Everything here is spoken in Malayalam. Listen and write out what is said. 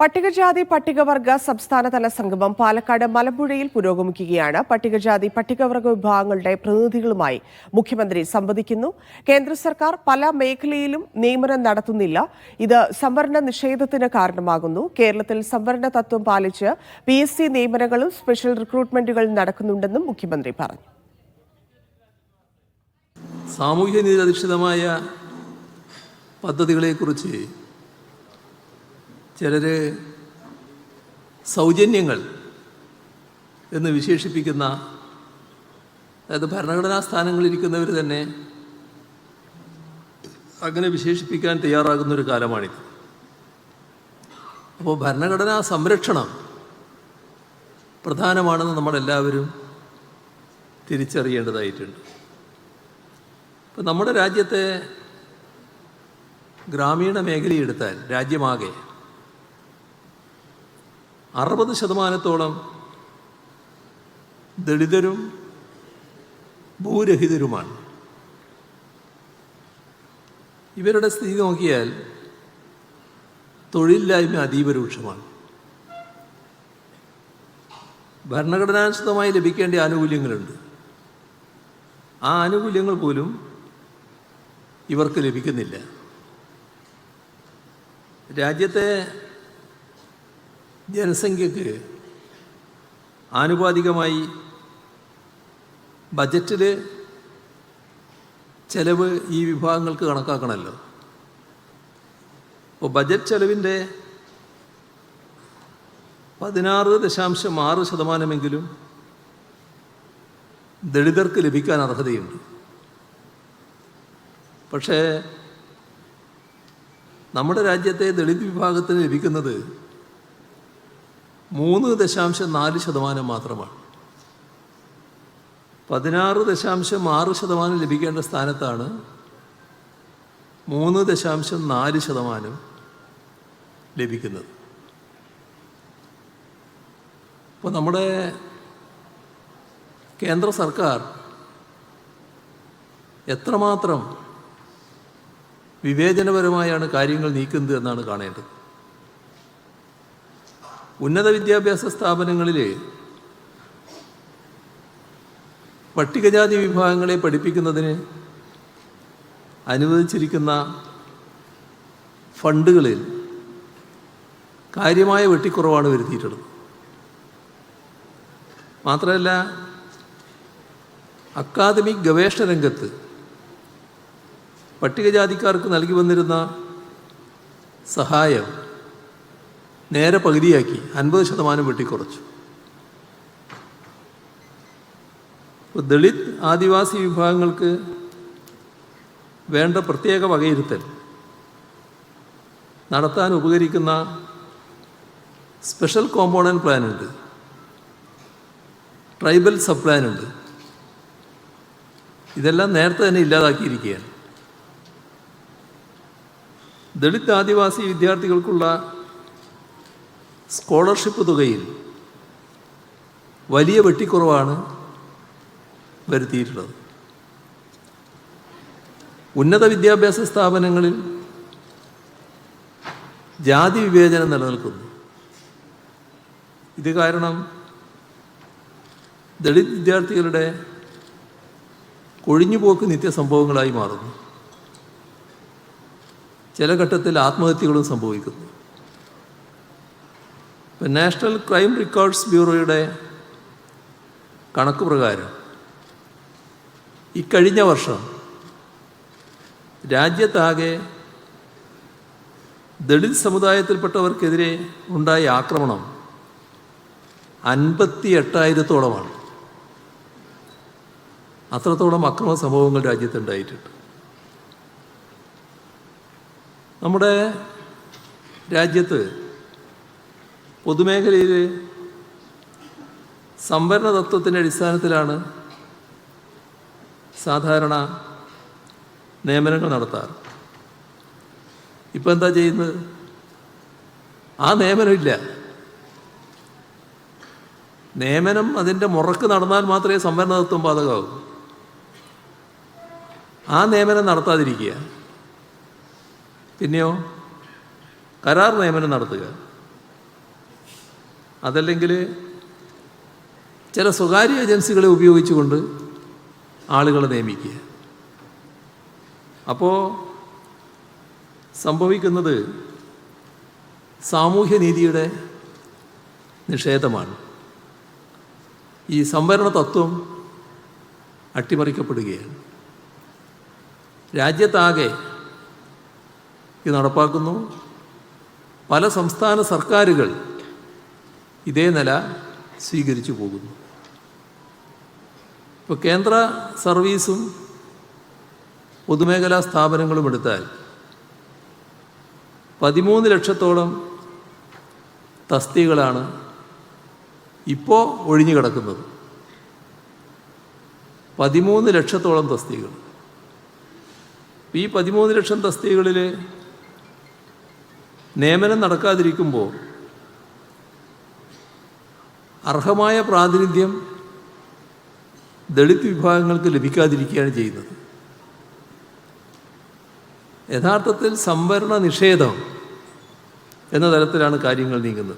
പട്ടികജാതി പട്ടികവർഗ സംസ്ഥാനതല സംഗമം പാലക്കാട് മലമ്പുഴയിൽ പുരോഗമിക്കുകയാണ്. പട്ടികജാതി പട്ടികവർഗ വിഭാഗങ്ങളുടെ പ്രതിനിധികളുമായി മുഖ്യമന്ത്രി സംവദിക്കുന്നു. കേന്ദ്ര സർക്കാർ പല മേഖലയിലും നിയമനം നടത്തുന്നില്ല. ഇത് സംവരണ നിഷേധത്തിന് കാരണമാകുന്നു. കേരളത്തിൽ സംവരണ തത്വം പാലിച്ച് പി എസ് സി നിയമനങ്ങളും സ്പെഷ്യൽ റിക്രൂട്ട്മെന്റുകളും നടക്കുന്നുണ്ടെന്നും മുഖ്യമന്ത്രി പറഞ്ഞു. സാമൂഹ്യ നീതി അധിഷ്ഠിതമായ പദ്ധതികളെക്കുറിച്ച് ചിലർ സൗജന്യങ്ങൾ എന്ന് വിശേഷിപ്പിക്കുന്ന അതായത് ഭരണഘടനാ സ്ഥാനങ്ങളിരിക്കുന്നവർ തന്നെ അങ്ങനെ വിശേഷിപ്പിക്കാൻ തയ്യാറാകുന്ന ഒരു കാലമാണിത്. അപ്പോൾ ഭരണഘടനാ സംരക്ഷണം പ്രധാനമാണെന്ന് നമ്മളെല്ലാവരും തിരിച്ചറിയേണ്ടതായിട്ടുണ്ട്. ഇപ്പം നമ്മുടെ രാജ്യത്തെ ഗ്രാമീണ മേഖലയെടുത്താൽ രാജ്യമാകെ അറുപത് ശതമാനത്തോളം ദളിതരും ഭൂരഹിതരുമാണ്. ഇവരുടെ സ്ഥിതി നോക്കിയാൽ തൊഴിലില്ലായ്മ അതീവ രൂക്ഷമാണ് ഭരണഘടനാനുസൃതമായി ലഭിക്കേണ്ട ആനുകൂല്യങ്ങളുണ്ട്. ആ ആനുകൂല്യങ്ങൾ പോലും ഇവർക്ക് ലഭിക്കുന്നില്ല. രാജ്യത്തെ ജനസംഖ്യക്ക് ആനുപാതികമായി ബജറ്റിൽ ചെലവ് ഈ വിഭാഗങ്ങൾക്ക് കണക്കാക്കണമല്ലോ. അപ്പോൾ ബജറ്റ് ചെലവിന്റെ പതിനാറ് ദശാംശം ആറ് ശതമാനമെങ്കിലും ദളിതർക്ക് ലഭിക്കാൻ അർഹതയുണ്ട്. പക്ഷേ നമ്മുടെ രാജ്യത്തെ ദളിത് വിഭാഗത്തിന് ലഭിക്കുന്നത് മൂന്ന് ദശാംശം നാല് ശതമാനം മാത്രമാണ്. പതിനാറ് ദശാംശം ആറ് ശതമാനം ലഭിക്കേണ്ട സ്ഥാനത്താണ് മൂന്ന് ദശാംശം നാല് ശതമാനം ലഭിക്കുന്നത്. അപ്പോൾ നമ്മുടെ കേന്ദ്ര സർക്കാർ എത്രമാത്രം വിവേചനപരമായാണ് കാര്യങ്ങൾ നീക്കുന്നത് എന്നാണ് കാണേണ്ടത്. ഉന്നത വിദ്യാഭ്യാസ സ്ഥാപനങ്ങളിൽ പട്ടികജാതി വിഭാഗങ്ങളെ പഠിപ്പിക്കുന്നതിന് അനുവദിച്ചിരിക്കുന്ന ഫണ്ടുകളിൽ കാര്യമായ വെട്ടിക്കുറവാണ് വരുത്തിയിട്ടുള്ളത്. മാത്രമല്ല അക്കാദമിക് ഗവേഷണ രംഗത്ത് പട്ടികജാതിക്കാർക്ക് നൽകി വന്നിരുന്ന സഹായം നേരെ പകുതിയാക്കി. അൻപത് ശതമാനം വെട്ടിക്കുറച്ചു. ഇപ്പോൾ ദളിത് ആദിവാസി വിഭാഗങ്ങൾക്ക് വേണ്ട പ്രത്യേക വകയിരുത്തൽ. നടത്താൻ ഉപകരിക്കുന്ന സ്പെഷ്യൽ കോമ്പോണന്റ് പ്ലാനുണ്ട്. ട്രൈബൽ സബ് പ്ലാനുണ്ട്. ഇതെല്ലാം നേരത്തെ തന്നെ ഇല്ലാതാക്കിയിരിക്കുകയാണ്. ദളിത് ആദിവാസി വിദ്യാർത്ഥികൾക്കുള്ള സ്കോളർഷിപ്പ് തുകയിൽ വലിയ വെട്ടിക്കുറവാണ് വരുത്തിയിട്ടുള്ളത്. ഉന്നത വിദ്യാഭ്യാസ സ്ഥാപനങ്ങളിൽ ജാതി വിവേചനം നിലനിൽക്കുന്നു. ഇത് കാരണം ദളിത് വിദ്യാർത്ഥികളുടെ കൊഴിഞ്ഞുപോക്ക് നിത്യസംഭവങ്ങളായി മാറുന്നു. ചില ഘട്ടത്തിൽ ആത്മഹത്യകളും സംഭവിക്കുന്നു. ഇപ്പം നാഷണൽ ക്രൈം റെക്കോർഡ്സ് ബ്യൂറോയുടെ കണക്ക് പ്രകാരം ഇക്കഴിഞ്ഞ വർഷം രാജ്യത്താകെ ദളിത് സമുദായത്തിൽപ്പെട്ടവർക്കെതിരെ ഉണ്ടായ ആക്രമണം അൻപത്തി എട്ടായിരത്തോളമാണ് അത്രത്തോളം അക്രമ സംഭവങ്ങൾ രാജ്യത്തുണ്ടായിട്ടുണ്ട്. നമ്മുടെ രാജ്യത്ത് പൊതുമേഖലയിൽ സംവരണ തത്വത്തിന്റെ അടിസ്ഥാനത്തിലാണ് സാധാരണ നിയമനങ്ങൾ നടത്താറ്. ഇപ്പം എന്താ ചെയ്യുന്നത്? ആ നിയമനമില്ല നിയമനം അതിന്റെ മുറക്ക് നടന്നാൽ മാത്രമേ സംവരണ തത്വം ബാധകമാകൂ. ആ നിയമനം നടത്താതിരിക്കുക. പിന്നെയോ കരാർ നിയമനം നടത്തുക. അതല്ലെങ്കിൽ ചില സ്വകാര്യ ഏജൻസികളെ ഉപയോഗിച്ചുകൊണ്ട് ആളുകളെ നിയമിക്കുക. അപ്പോൾ സംഭവിക്കുന്നത് സാമൂഹ്യനീതിയുടെ നിഷേധമാണ്. ഈ സംവരണ തത്വം അട്ടിമറിക്കപ്പെടുകയാണ്. രാജ്യത്താകെ ഇത് നടപ്പാക്കുന്നു. പല സംസ്ഥാന സർക്കാരുകൾ ഇതേ നില സ്വീകരിച്ചു പോകുന്നു. ഇപ്പോൾ കേന്ദ്ര സർവീസും പൊതുമേഖലാ സ്ഥാപനങ്ങളും എടുത്താൽ പതിമൂന്ന് ലക്ഷത്തോളം തസ്തികളാണ് ഇപ്പോൾ ഒഴിഞ്ഞു കിടക്കുന്നത്. പതിമൂന്ന് ലക്ഷത്തോളം തസ്തികൾ. ഈ പതിമൂന്ന് ലക്ഷം തസ്തികളിൽ നിയമനം നടക്കാതിരിക്കുമ്പോൾ അർഹമായ പ്രാതിനിധ്യം ദളിത് വിഭാഗങ്ങൾക്ക് ലഭിക്കാതിരിക്കുകയാണ് ചെയ്യുന്നത്. യഥാർത്ഥത്തിൽ സംവരണ നിഷേധം എന്ന തരത്തിലാണ് കാര്യങ്ങൾ നീങ്ങുന്നത്.